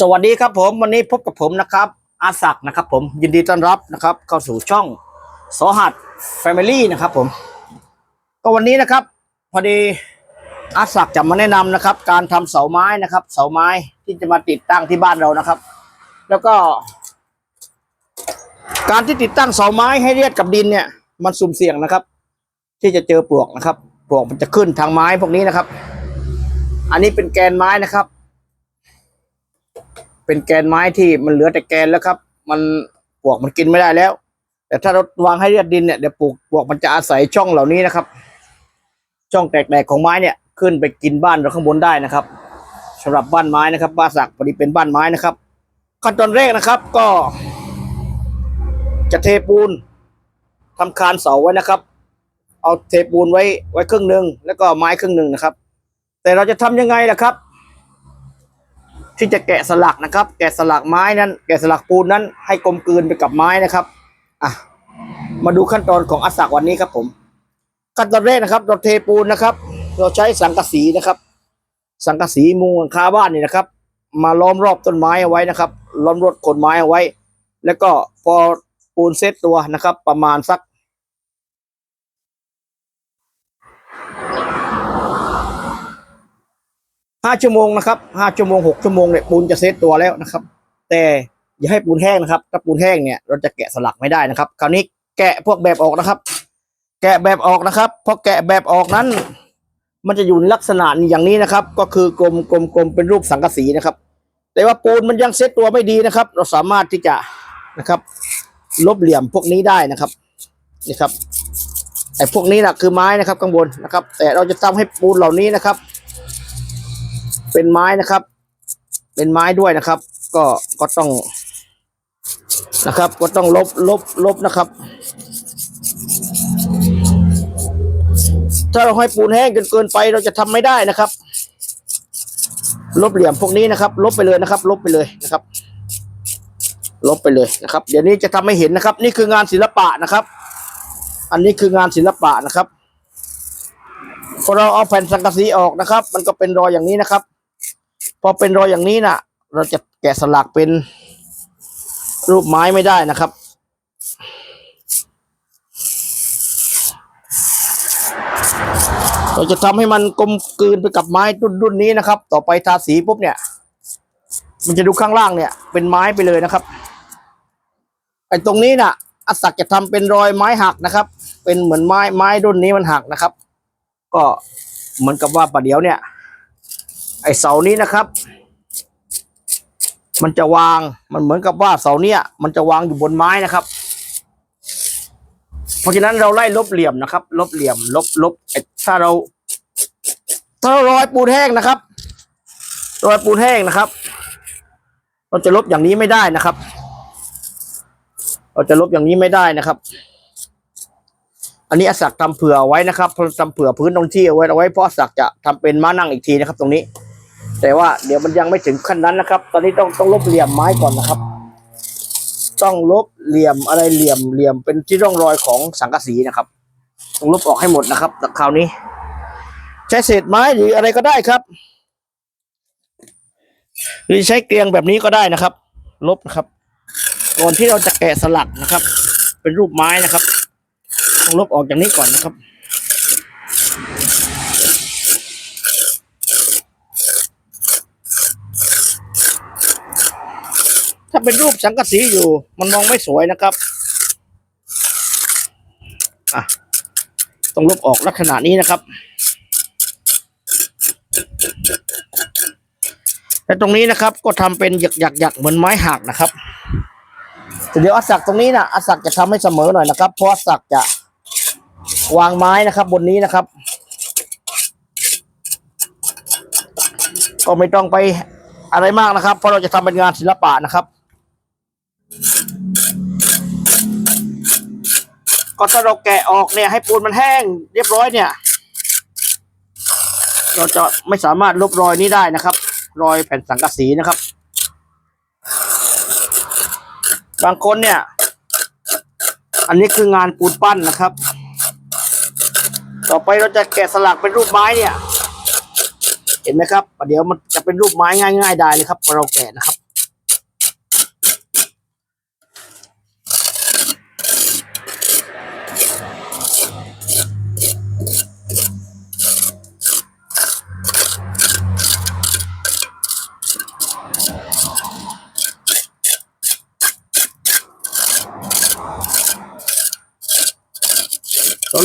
สวัสดีครับผมวันนี้พบกับผมนะครับอาศักนะครับ ผมยินดีต้อนรับนะครับ เข้าสู่ช่องสหัสแฟมิลี่นะครับ ผม ก็วันนี้นะครับ พอดีอาศักจะมาแนะนำนะครับ การทำเสาไม้นะครับ เสาไม้ที่จะมาติดตั้งที่บ้านเรานะครับ แล้วก็ การที่ติดตั้งเสาไม้ให้เรียดกับดินเนี่ย มันสุ่มเสี่ยงนะครับ ที่จะเจอปลวกนะครับปลวกมันจะขึ้นทางไม้พวกนี้นะครับ อันนี้เป็นแกนไม้นะครับ เป็นแกนไม้ที่มันเหลือแต่แกนแล้วครับ มันปวกมันกินไม่ได้แล้ว แต่ถ้าเราวางให้เรียดดินเนี่ยเดี๋ยวปลวกปวกมันจะอาศัยช่องเหล่านี้นะครับ ช่องแตกๆของไม้เนี่ยขึ้นไปกินบ้านเราข้างบนได้นะครับสำหรับบ้านไม้นะครับ บ้านสักพอดีเป็นบ้านไม้นะครับ ขั้นตอนแรกนะครับก็ จะเทปูนทำคานเสาไว้นะครับ เอาเทปูนไว้ไว้ครึ่งหนึ่งแล้วก็ไม้ครึ่งหนึ่งนะครับ แต่เราจะทำยังไงล่ะครับ ที่จะแกะสลักนะครับ แกะสลักไม้นั้น แกะสลักปูนนั้น ให้กลมกลืนไปกับไม้นะครับอะมาดูขั้นตอนของอัสักวันนี้ครับผม ขั้นตอนแรกนะครับ เราเทปูนนะครับ เราใช้สังกะสีนะครับ สังกะสีมุงหลังคาบ้านนี่นะครับ มาล้อมรอบต้นไม้เอาไว้นะครับ ล้อมรอบคนไม้เอาไว้ แล้วก็พอปูนเซตตัวนะครับ ประมาณสัก ห้าชั่วโมงนะครับห้าชั่วโมงหกชั่วโมงเนี่ยปูนจะเซตตัวแล้วนะครับ แต่อย่าให้ปูนแห้งนะครับ ถ้าปูนแห้งเนี่ยเราจะแกะสลักไม่ได้นะครับ คราวนี้แกะพวกแบบออกนะครับ แกะแบบออกนะครับพอแกะแบบออกนั้น มันจะอยู่ในลักษณะอย่างนี้นะครับ ก็คือกลมกลมกลมเป็นรูปสังกะสีนะครับ แต่ว่าปูนมันยังเซตตัวไม่ดีนะครับ เราสามารถที่จะนะครับ ลบเหลี่ยมพวกนี้ได้นะครับนี่ครับไอ้พวกนี้นะคือไม้นะครับ ข้างบนนะครับ แต่เราจะทำให้ปูนเหล่านี้นะครับ เป็นไม้นะครับ เป็นไม้ด้วยนะครับ ก็ก็ต้องนะครับ ก็ต้องลบลบลบนะครับ ถ้าเราให้ปูนแห้งจนเกินไปเราจะทำไม่ได้นะครับ ลบเหลี่ยมพวกนี้นะครับ ลบไปเลยนะครับ ลบไปเลยนะครับ ลบไปเลยนะครับ เดี๋ยวนี้จะทำให้เห็นนะครับ นี่คืองานศิลปะนะครับ อันนี้คืองานศิลปะนะครับพอเราเอาแผ่นสังกะสีออกนะครับ มันก็เป็นรอยอย่างนี้นะครับ พอเป็นรอยอย่างนี้นะเราจะแกะสลักเป็นรูปไม้ไม่ได้นะครับ เราจะทำให้มันกลมกลืนไปกับไม้รุ่นรุ่นนี้นะครับ ต่อไปทาสีปุ๊บเนี่ย มันจะดูข้างล่างเนี่ย เป็นไม้ไปเลยนะครับไอ้ตรงนี้น่ะอศักจะทำเป็นรอยไม้หักนะครับ เป็นเหมือนไม้ไม้รุ่นนี้มันหักนะครับ ก็เหมือนกับว่าประเดี๋ยวเนี่ย ไอเสานี้นะครับ มันจะวางมันเหมือนกับว่าเสาเนี้ยมันจะวางอยู่บนไม้นะครับ เพราะฉะนั้นเราไล่ลบเหลี่ยมนะครับ ลบเหลี่ยม ลบลบไอถ้าเราถ้าเรารอยปูนแห้งนะครับรอยปูนแห้งนะครับ เราจะลบอย่างนี้ไม่ได้นะครับ เราจะลบอย่างนี้ไม่ได้นะครับ อันนี้อาศักทำเผื่อไว้นะครับทำเผื่อพื้นตรงที่เอาไว้เอาไว้เพราะอาศักจะทำเป็นม้านั่งอีกทีนะครับ ตรงนี้ แต่ว่าเดี๋ยวมันยังไม่ถึงขั้นนั้นนะครับ ตอนนี้ต้องต้องลบเหลี่ยมไม้ก่อนนะครับ ต้องลบเหลี่ยมอะไรเหลี่ยมเหลี่ยมเป็นที่ร่องรอยของสังกะสีนะครับ ต้องลบออกให้หมดนะครับคราวนี้ ใช้เศษไม้หรืออะไรก็ได้ครับ หรือใช้เกลียงแบบนี้ก็ได้นะครับ ลบนะครับ ก่อนที่เราจะแกะสลักนะครับ เป็นรูปไม้นะครับ ต้องลบออกจากนี้ก่อนนะครับ ถ้าเป็นรูปสังกะสีอยู่ มันมองไม่สวยนะครับอะต้องลบออกลักษณะนี้นะครับ และตรงนี้นะครับก็ทำเป็นหยักหยักหยักเหมือนไม้หักนะครับเดี๋ยวอาศักตรงนี้นะอาศักจะทำให้เสมอหน่อยนะครับเพราะอาศักจะวางไม้นะครับ บนนี้นะครับ ก็ไม่ต้องไปอะไรมากนะครับ เพราะเราจะทำเป็นงานศิลปะนะครับ ก็ถ้าเราแกะออกเนี่ยให้ปูนมันแห้งเรียบร้อยเนี่ย เราจะไม่สามารถลบรอยนี้ได้นะครับ รอยแผ่นสังกะสีนะครับ บางคนเนี่ย อันนี้คืองานปูนปั้นนะครับ ต่อไปเราจะแกะสลักเป็นรูปไม้เนี่ย เห็นไหมครับเดี๋ยวมันจะเป็นรูปไม้ง่าย ๆ ได้เลยครับพอเราแกะนะครับ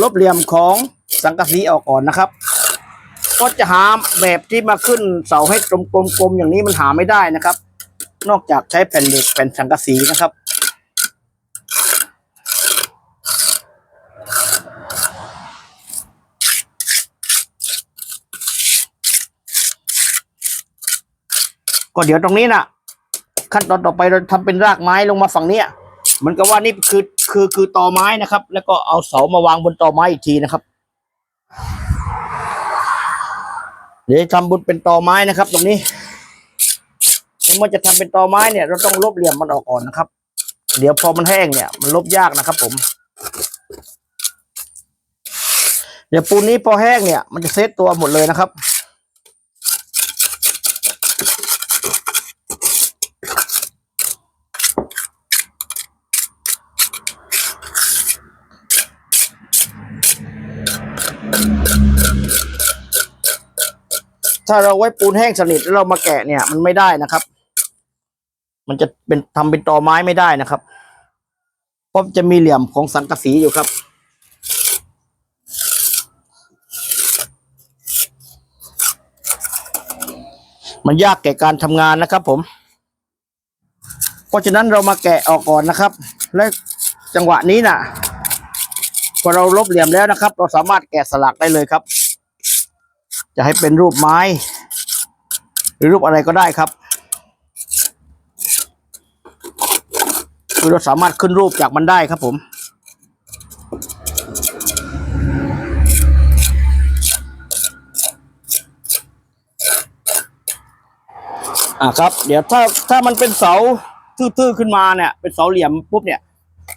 ลบเหลี่ยมของสังกะสีออกก่อนนะครับ ก็จะหาแบบที่มาขึ้นเสาให้กลมๆอย่างนี้มันหาไม่ได้นะครับ นอกจากใช้แผ่นเหล็กแผ่นสังกะสีนะครับก็เดี๋ยวตรงนี้นะขั้นตอนต่อไปเราทำเป็นรากไม้ลงมาฝั่งเนี้ย มือนกับว่านี่คือคือคือตอไม้นะครับ แล้วก็เอาเสามาวางบนตอไม้อีกทีนะครับเดี๋ยวทำบุญเป็นตอไม้นะครับ ตรงนี้เมื่อจะทำเป็นตอไม้เนี่ย เราต้องลบเหลี่ยมมันออกก่อนนะครับ เดี๋ยวพอมันแห้งเนี่ย มันลบยากนะครับ ผม เดี๋ยวปูนนี้พอแห้งเนี่ย มันจะเซตตัวหมดเลยนะครับ ถ้าเราไว้ปูนแห้งสนิทแล้วเรามาแกะเนี่ย มันไม่ได้นะครับ มันจะเป็นทำเป็นตอไม้ไม่ได้นะครับ เพราะจะมีเหลี่ยมของสังกะสีอยู่ครับ มันยากแก่การทำงานนะครับผม เพราะฉะนั้นเรามาแกะออกก่อนนะครับ และจังหวะนี้น่ะ พอเราลบเหลี่ยมแล้วนะครับ เราสามารถแกะสลักได้เลยครับ จะให้เป็นรูปไม้ หรือรูปอะไรก็ได้ครับคือเราสามารถขึ้นรูปจากมันได้ครับผมอ่าครับ เดี๋ยวถ้าถ้ามันเป็นเสาทื่อๆขึ้นมาเนี่ย เป็นเสาเหลี่ยมปุ๊บเนี่ย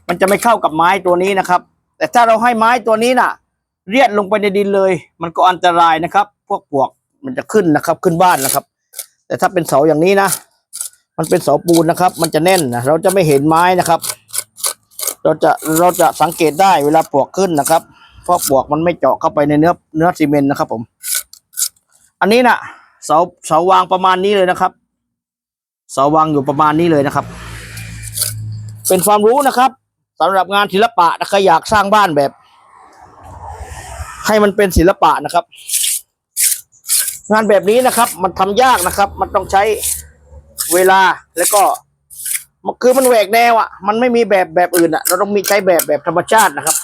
มันจะไม่เข้ากับไม้ตัวนี้นะครับ แต่ถ้าเราให้ไม้ตัวนี้น่ะ เรียดลงไปในดินเลย มันก็อันตรายนะครับ พวกปวกมันจะขึ้นนะครับ ขึ้นบ้านนะครับ แต่ถ้าเป็นเสาอย่างนี้นะ มันเป็นเสาปูนนะครับ มันจะแน่นนะเราจะไม่เห็นไม้นะครับ เราจะเราจะสังเกตได้เวลาปวกขึ้นนะครับ เพราะปวกมันไม่เจาะเข้าไปในเนื้อเนื้อซีเมนต์นะครับผม อันนี้น่ะเสาเสาวางประมาณนี้เลยนะครับ เสาวางอยู่ประมาณนี้เลยนะครับ เป็นความรู้นะครับ สำหรับงานศิลปะนะใครอยากสร้างบ้านแบบ ให้มันเป็นศิลปะนะครับ งานแบบนี้นะครับ มันทำยากนะครับ มันต้องใช้เวลาแล้วก็คือมันแหวกแนวอะ มันไม่มีแบบแบบอื่นอะ เราต้องมีใช้แบบแบบธรรมชาตินะครับ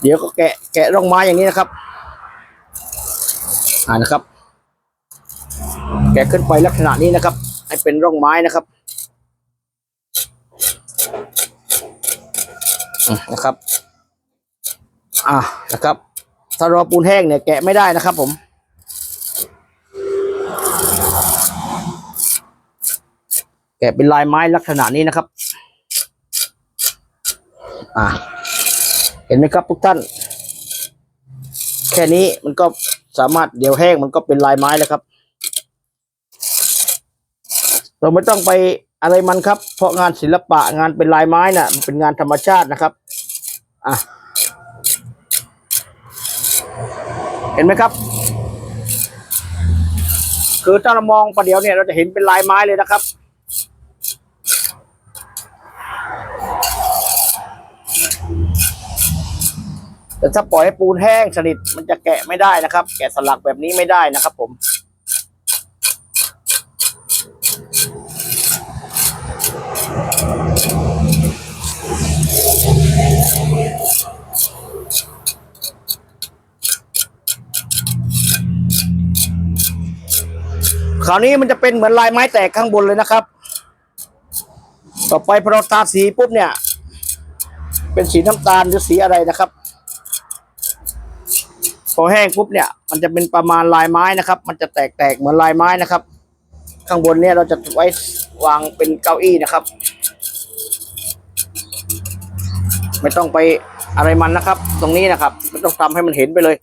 เดี๋ยวก็แกะแกะร่องไม้อย่างนี้นะครับ อ่านะครับ แกะขึ้นไปลักษณะนี้นะครับ ให้เป็นร่องไม้นะครับอืม นะครับ อ่านะครับ ถ้ารอปูนแห้งเนี่ยแกะไม่ได้นะครับ ผมแกะเป็นลายไม้ลักษณะนี้นะครับ อ่า เห็นไหมครับทุกท่าน แค่นี้มันก็สามารถเดี๋ยวแห้งมันก็เป็นลายไม้แล้วครับ เราไม่ต้องไป อะไรมันครับ เพราะงานศิลปะงานเป็นลายไม้น่ะมันเป็นงานธรรมชาตินะครับอะเห็นไหมครับ คือถ้าเรามองประเดี๋ยวเนี่ยเราจะเห็นเป็นลายไม้เลยนะครับแต่ถ้าปล่อยให้ปูนแห้งสนิทมันจะแกะไม่ได้นะครับ แกะสลักแบบนี้ไม่ได้นะครับผม คราวนี้มันจะเป็นเหมือนลายไม้แตกข้างบนเลยนะครับ ต่อไปพอเราทาสีปุ๊บเนี่ย เป็นสีน้ำตาลหรือสีอะไรนะครับ พอแห้งปุ๊บเนี่ย มันจะเป็นประมาณลายไม้นะครับ มันจะแตกๆเหมือนลายไม้นะครับ ข้างบนเนี่ยเราจะไว้วางเป็นเก้าอี้นะครับ ไม่ต้องไปอะไรมันนะครับ ตรงนี้นะครับไมันต้องทำให้มันเห็นไปเลย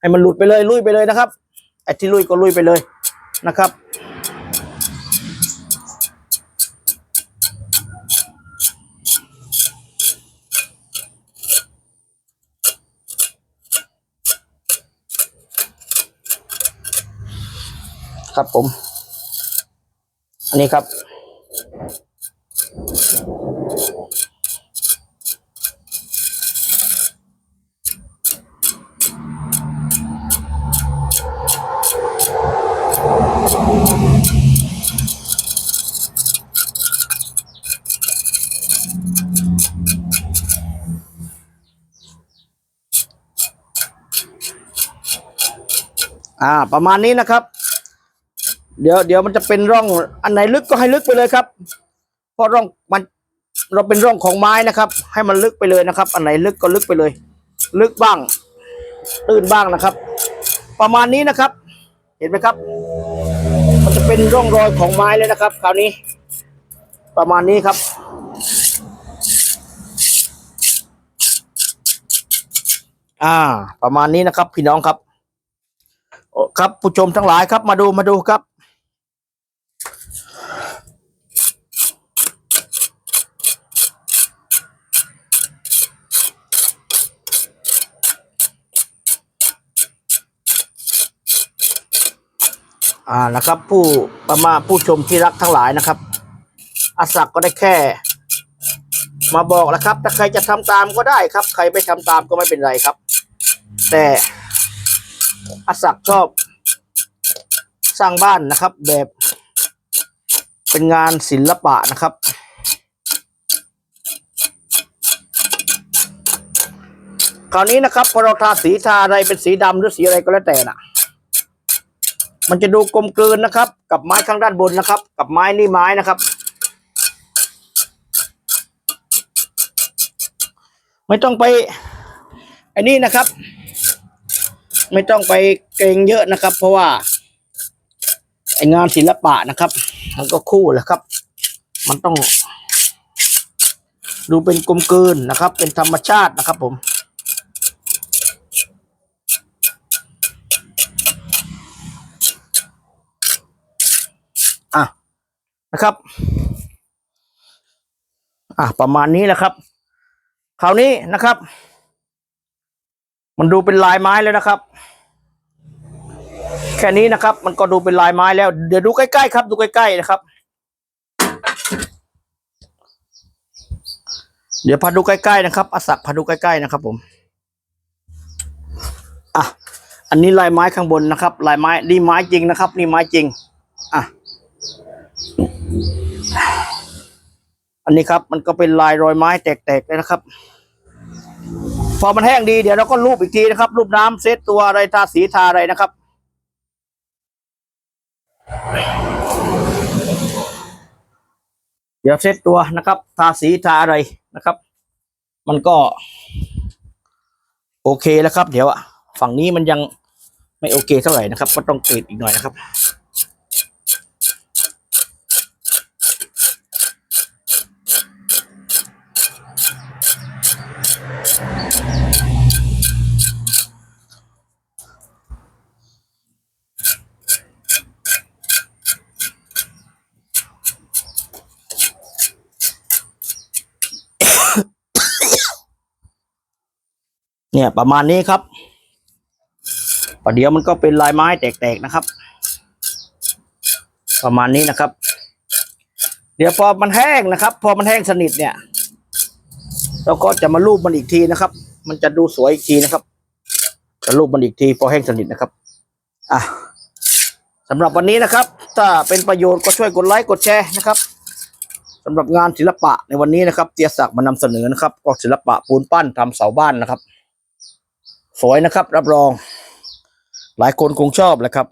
ให้มันหลุดไปเลยลุยไปเลยนะครับไอ้ที่ลุยก็ลุยไปเลยนะครับครับผม อันนี้ครับ อ่า ประมาณนี้นะครับ เดี๋ยวเดี๋ยวมันจะเป็นร่องอันไหนลึกก็ให้ลึกไปเลยครับ เพราะร่องมันเราเป็นร่องของไม้นะครับ ให้มันลึกไปเลยนะครับ อันไหนลึกก็ลึกไปเลย ลึกบ้าง ตื้นบ้างนะครับ ประมาณนี้นะครับ เห็นไหมครับ เป็นร่องรอยของไม้เลยนะครับ คราวนี้ ประมาณนี้ครับอ่า ประมาณนี้นะครับ พี่น้องครับครับผู้ชมทั้งหลายครับมาดูมาดูครับ อ่านะครับ ผู้ประมาผู้ชมที่รักทั้งหลายนะครับ อาศักก็ได้แค่ มาบอกแล้วครับถ้าใครจะทำตามก็ได้ครับ ใครไม่ทำตามก็ไม่เป็นไรครับ แต่อาศักชอบสร้างบ้านนะครับ แบบเป็นงานศิลปะนะครับคราวนี้นะครับพอเราทาสีทาอะไรเป็นสีดำหรือสีอะไรก็แล้วแต่น่ะ มันจะดูกลมกลืนนะครับ กับไม้ข้างด้านบนนะครับ กับไม้นี่ไม้นะครับ ไม่ต้องไปไอ้นี่นะครับ ไม่ต้องไปเกรงเยอะนะครับ เพราะว่าไองานศิลปะนะครับ มันก็คู่แหละครับ มันต้อง ดูเป็นกลมกลืนนะครับ เป็นธรรมชาตินะครับผม นะครับ อะประมาณนี้แหละครับ คราวนี้นะครับ มันดูเป็นลายไม้แล้วนะครับ แค่นี้นะครับ มันก็ดูเป็นลายไม้แล้ว เดี๋ยวดูใกล้ๆครับ ดูใกล้ๆนะครับ เดี๋ยวพาดูใกล้ๆนะครับอาศักพาดูใกล้ๆนะครับ ผมอะอันนี้ลายไม้ข้างบนนะครับ ลายไม้นี่ไม้จริงนะครับ นี่ไม้จริง อะ อันนี้ครับมันก็เป็นลายรอยไม้แตกๆเลยนะครับ พอมันแห้งดีเดี๋ยวเราก็รูปอีกทีนะครับ รูปน้ำเซตตัวอะไรทาสีทาอะไรนะครับ เดี๋ยวเซตตัวนะครับ ทาสีทาอะไรนะครับ มันก็ โอเคแล้วครับ เดี๋ยวอะฝั่งนี้มันยังไม่โอเคเท่าไหร่นะครับ ก็ต้องกรีดอีกหน่อยนะครับ เนี่ยประมาณนี้ครับประเดี๋ยวมันก็เป็นลายไม้แตกๆนะครับ ประมาณนี้นะครับ เดี๋ยวพอมันแห้งนะครับ พอมันแห้งสนิทเนี่ย เราก็จะมารูปมันอีกทีนะครับ มันจะดูสวยอีกทีนะครับ จะรูปมันอีกทีพอแห้งสนิทนะครับ อะสำหรับวันนี้นะครับ ถ้าเป็นประโยชน์ก็ช่วยกดไลค์กดแชร์นะครับสำหรับงานศิลปะในวันนี้นะครับ เตียศักดิ์มานำเสนอนะครับ ก็ศิลปะปูนปั้นทำเสาบ้านนะครับ สวยนะครับ รับรอง หลายคนคงชอบแหละครับ